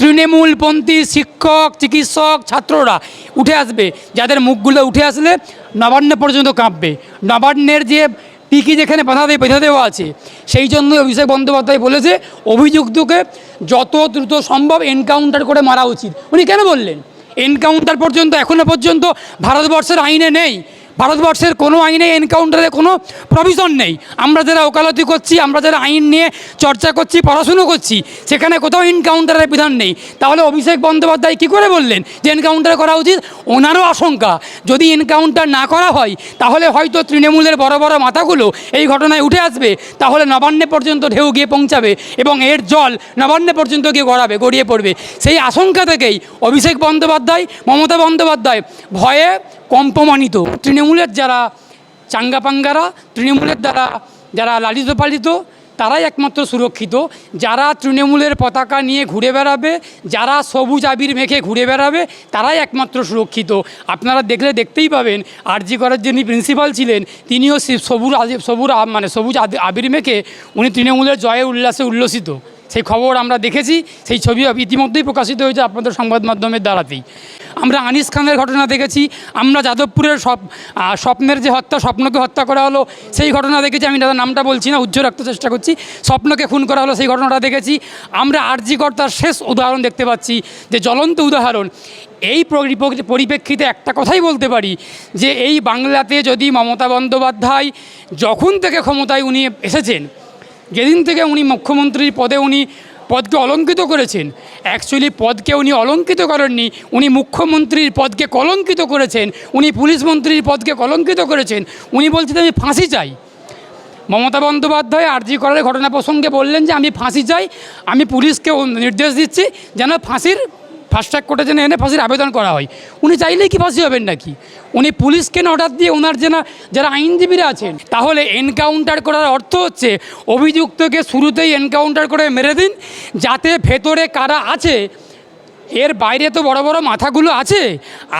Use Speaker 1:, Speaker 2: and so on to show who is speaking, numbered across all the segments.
Speaker 1: তৃণমূলপন্থী শিক্ষক, চিকিৎসক, ছাত্ররা উঠে আসবে। যাদের মুখগুলো উঠে আসলে নবান্ন পর্যন্ত কাঁপবে। নবান্নের যে পিকি যেখানে বাধা দিয়ে, বেঁধে দেওয়া আছে, সেই জন্য অভিষেক বন্দ্যোপাধ্যায় বলেছে, অভিযুক্তকে যত দ্রুত সম্ভব এনকাউন্টার করে মারা উচিত। উনি কেন বললেন? এনকাউন্টার পর্যন্ত এখনও পর্যন্ত ভারতবর্ষের আইনে নেই। ভারতবর্ষের কোনো আইনে এনকাউন্টারে কোনো প্রভিশন নেই। আমরা যারা ওকালতি করছি, আমরা যারা আইন নিয়ে চর্চা করছি, পড়াশুনো করছি, সেখানে কোথাও এনকাউন্টারের বিধান নেই। তাহলে অভিষেক বন্দ্যোপাধ্যায় কী করে বললেন যে এনকাউন্টার করা উচিত? ওনারও আশঙ্কা। যদি এনকাউন্টার না করা হয়, তাহলে হয়তো তৃণমূলের বড় বড় মাথাগুলো এই ঘটনায় উঠে আসবে। তাহলে নবান্নে পর্যন্ত ঢেউ গিয়ে পৌঁছাবে এবং এর জল নবান্নে পর্যন্ত গিয়ে গড়াবে, গড়িয়ে পড়বে। সেই আশঙ্কা থেকেই অভিষেক বন্দ্যোপাধ্যায়, মমতা বন্দ্যোপাধ্যায় ভয়ে কম্পমানিত। তৃণমূলের যারা চাঙ্গাপাঙ্গারা, তৃণমূলের দ্বারা যারা লালিত পালিত তারাই একমাত্র সুরক্ষিত। যারা তৃণমূলের পতাকা নিয়ে ঘুরে বেড়াবে, যারা সবুজ আবির মেখে ঘুরে বেড়াবে, তারাই একমাত্র সুরক্ষিত। আপনারা দেখলে দেখতেই পাবেন, আরজি করার যিনি প্রিন্সিপাল ছিলেন, তিনিও সবুজ সবুজ মানে সবুজ আবির মেখে উনি তৃণমূলের জয়ে উল্লাসে উল্লসিত। সেই খবর আমরা দেখেছি, সেই ছবি ইতিমধ্যেই প্রকাশিত হয়েছে আপনাদের সংবাদ মাধ্যমের দ্বারাতেই। আমরা আনিস খানের ঘটনা দেখেছি, আমরা যাদবপুরের স্বপ স্বপ্নের যে হত্যা, স্বপ্নকে হত্যা করা হলো, সেই ঘটনা দেখেছি, আমি তাদের নামটা বলছি না, উজ্জ্বল রাখতে চেষ্টা করছি, স্বপ্নকে খুন করা হলো, সেই ঘটনাটা দেখেছি, আমরা আরজি কর্তার শেষ উদাহরণ দেখতে পাচ্ছি, যে জ্বলন্ত উদাহরণ, এই পরিপ্রেক্ষিতে একটা কথাই বলতে পারি, যে এই বাংলাতে যদি মমতা বন্দ্যোপাধ্যায় যখন থেকে ক্ষমতায় উনি এসেছেন, যেদিন থেকে উনি মুখ্যমন্ত্রীর পদে উনি পদকে অলঙ্কিত করেছেন। অ্যাকচুয়ালি পদকে উনি অলঙ্কিত করেননি। উনি মুখ্যমন্ত্রীর পদকে কলঙ্কিত করেছেন। উনি পুলিশ মন্ত্রীর পদকে কলঙ্কিত করেছেন। উনি বলছেন, আমি ফাঁসি চাই। মমতা বন্দ্যোপাধ্যায় আর্জি করার ঘটনা প্রসঙ্গে বললেন যে, আমি ফাঁসি চাই। আমি পুলিশকে নির্দেশ দিচ্ছি যেন ফাঁসির ফাস্ট ট্র্যাক কোর্টে যেন এনে ফাঁসির আবেদন করা হয়। উনি চাইলেই কি ফাঁসি হবেন নাকি? উনি পুলিশকে অর্ডার দিয়ে ওনার যেন, যারা আইনজীবীরা আছেন, তাহলে এনকাউন্টার করার অর্থ হচ্ছে অভিযুক্তকে শুরুতেই এনকাউন্টার করে মেরে দিন, যাতে ভেতরে কারা আছে, এর বাইরে তো বড় বড় মাথাগুলো আছে।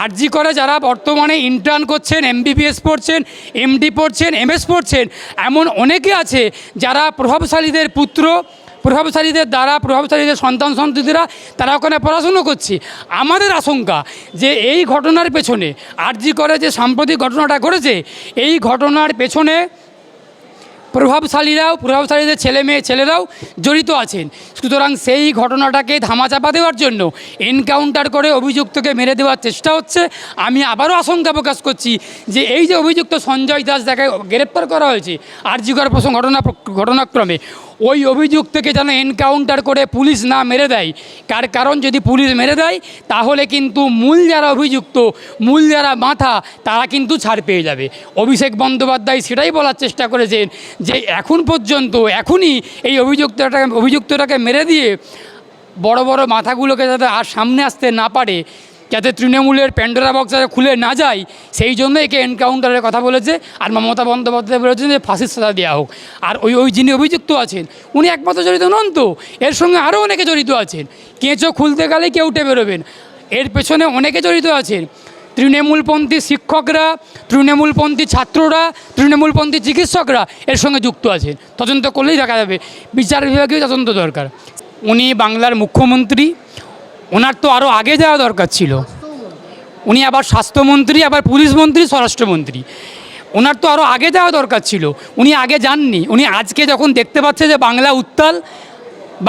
Speaker 1: আরজি করে যারা বর্তমানে ইন্টার্ন করছেন এমবিবিএস পড়ছেন এমডি পড়ছেন এমএস পড়ছেন, এমন অনেকে আছে যারা প্রভাবশালীদের পুত্র প্রভাবশালীদের দ্বারা, প্রভাবশালীদের সন্তান সন্ততিরা, তারা ওখানে পড়াশুনো করছে। আমাদের আশঙ্কা যে এই ঘটনার পেছনে আরজি করে যে সাম্প্রতিক ঘটনাটা ঘটেছে, এই ঘটনার পেছনে প্রভাবশালীরাও, প্রভাবশালীদের ছেলে মেয়ে ছেলেরাও জড়িত আছেন। সুতরাং সেই ঘটনাটাকে ধামাচাপা দেওয়ার জন্য, এনকাউন্টার করে অভিযুক্তকে মেরে দেওয়ার চেষ্টা হচ্ছে। আমি আবারও আশঙ্কা প্রকাশ করছি যে এই যে অভিযুক্ত সঞ্জয় দাস যাকে গ্রেপ্তার করা হয়েছে আরজিকর প্রসঙ্গ, ঘটনা, ঘটনাক্রমে ওই অভিযুক্তকে যেন এনকাউন্টার করে পুলিশ না মেরে দেয়। কার কারণ যদি পুলিশ মেরে দেয়, তাহলে কিন্তু মূল যারা অভিযুক্ত, মূল যারা মাথা, তারা কিন্তু ছাড় পেয়ে যাবে। অভিষেক বন্দ্যোপাধ্যায় সেটাই বলার চেষ্টা করেছেন যে এখন পর্যন্ত, এখনই এই অভিযুক্তটাকে অভিযুক্তটাকে মেরে দিয়ে বড় বড় মাথাগুলোকে যাতে আর সামনে আসতে না পারে যাতে তৃণমূলের প্যান্ডোরা বক্স যাতে খুলে না যায়, সেই জন্য একে এনকাউন্টারের কথা বলেছে আর মমতা বন্দ্যোপাধ্যায় বলেছেন যে ফাঁসির সাজা দেওয়া হোক। আর ওই ওই যিনি অভিযুক্ত আছেন, উনি একমাত্র জড়িত নন তো, এর সঙ্গে আরও অনেকে জড়িত আছেন। কেঁচো খুলতে গেলে কেউ উঠে বেরোবেন। এর পেছনে অনেকে জড়িত আছেন। তৃণমূলপন্থী শিক্ষকরা, তৃণমূলপন্থী ছাত্ররা, তৃণমূলপন্থী চিকিৎসকরা এর সঙ্গে যুক্ত আছেন। তদন্ত করলেই দেখা যাবে। বিচার বিভাগীয় তদন্ত দরকার। উনি বাংলার মুখ্যমন্ত্রী ওনার তো আরও আগে যাওয়া দরকার ছিল। উনি আবার স্বাস্থ্যমন্ত্রী, আবার পুলিশ মন্ত্রী, স্বরাষ্ট্রমন্ত্রী। ওনার তো আরও আগে যাওয়া দরকার ছিল। উনি আগে যাননি। উনি আজকে যখন দেখতে পাচ্ছে যে বাংলা উত্তাল,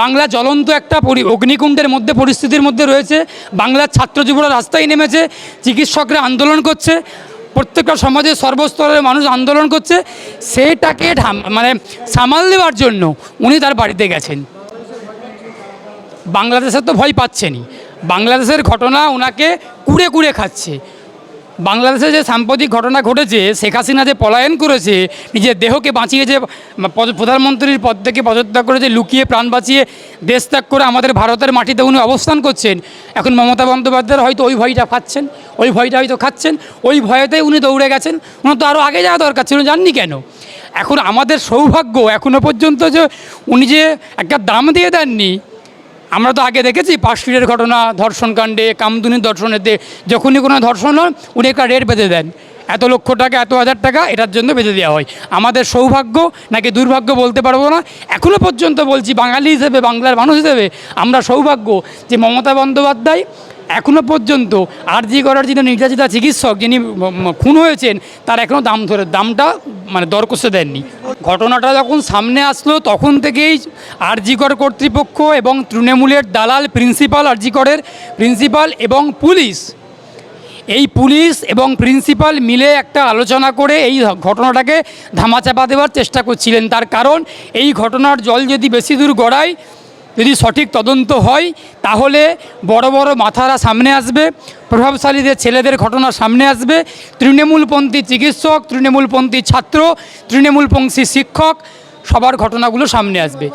Speaker 1: বাংলা জ্বলন্ত একটা অগ্নিকুণ্ডের মধ্যে, পরিস্থিতির মধ্যে রয়েছে, বাংলার ছাত্র যুবরা রাস্তায় নেমেছে, চিকিৎসকরা আন্দোলন করছে, প্রত্যেকটা সমাজের সর্বস্তরের মানুষ আন্দোলন করছে, সেটাকে মানে সামাল দেওয়ার জন্য উনি তার বাড়িতে গেছেন। বাংলাদেশের তো ভয় পাচ্ছেনই। বাংলাদেশের ঘটনা ওনাকে কুড়ে কুড়ে খাচ্ছে। বাংলাদেশে যে সাম্প্রতিক ঘটনা ঘটেছে, শেখ হাসিনা যে পলায়ন করেছে, নিজের দেহকে বাঁচিয়েছে পদ- প্রধানমন্ত্রীর পদ থেকে পদত্যাগ করেছে লুকিয়ে প্রাণ বাঁচিয়ে দেশ ত্যাগ করে আমাদের ভারতের মাটিতে উনি অবস্থান করছেন, এখন মমতা বন্দ্যোপাধ্যায় হয়তো ওই ভয়টা খাচ্ছেন, ওই ভয়টা হয়তো খাচ্ছেন, ওই ভয়েতে উনি দৌড়ে গেছেন ওনার তো আরও আগে যাওয়া দরকার ছিল, জাননি কেন? এখন আমাদের সৌভাগ্য এখনও পর্যন্ত যে উনি যে একটা দাম দিয়ে দেননি আমরা তো আগে দেখেছি পাশফিরের ঘটনা, ধর্ষণকাণ্ডে, কামদুনির ধর্ষণেতে, যখনই কোনো ধর্ষণ হয়, উনি একটা রেট বেঁধে দেন। এত লক্ষ টাকা, এত হাজার টাকা এটার জন্য বেঁধে দেওয়া হয়। আমাদের সৌভাগ্য নাকি দুর্ভাগ্য বলতে পারব না। এখনও পর্যন্ত বলছি, বাঙালি হিসেবে, বাংলার মানুষ হিসেবে আমরা সৌভাগ্য যে মমতা বন্দ্যোপাধ্যায় এখনও পর্যন্ত আরজি করার যিনি নির্যাতিতা চিকিৎসক যিনি খুন হয়েছেন, তার এখনও দাম ধরে দামটা মানে দর কষে দেননি। ঘটনাটা যখন সামনে আসলো, তখন থেকেই আরজিকর কর্তৃপক্ষ এবং তৃণমূলের দালাল প্রিন্সিপাল আরজিকরের প্রিন্সিপাল এবং পুলিশ, এই পুলিশ এবং প্রিন্সিপাল মিলে একটা আলোচনা করে এই ঘটনাটাকে ধামাচাপা দেওয়ার চেষ্টা করছিলেন। তার কারণ, এই ঘটনার জল যদি বেশি দূর গড়ায় যদি সঠিক তদন্ত হয়, তাহলে বড় বড় মাথারা সামনে আসবে, প্রভাবশালীদের ছেলেদের ঘটনা সামনে আসবে, তৃণমূলপন্থী চিকিৎসক, তৃণমূলপন্থী ছাত্র, তৃণমূলপন্থী শিক্ষক, সবার ঘটনাগুলো সামনে আসবে।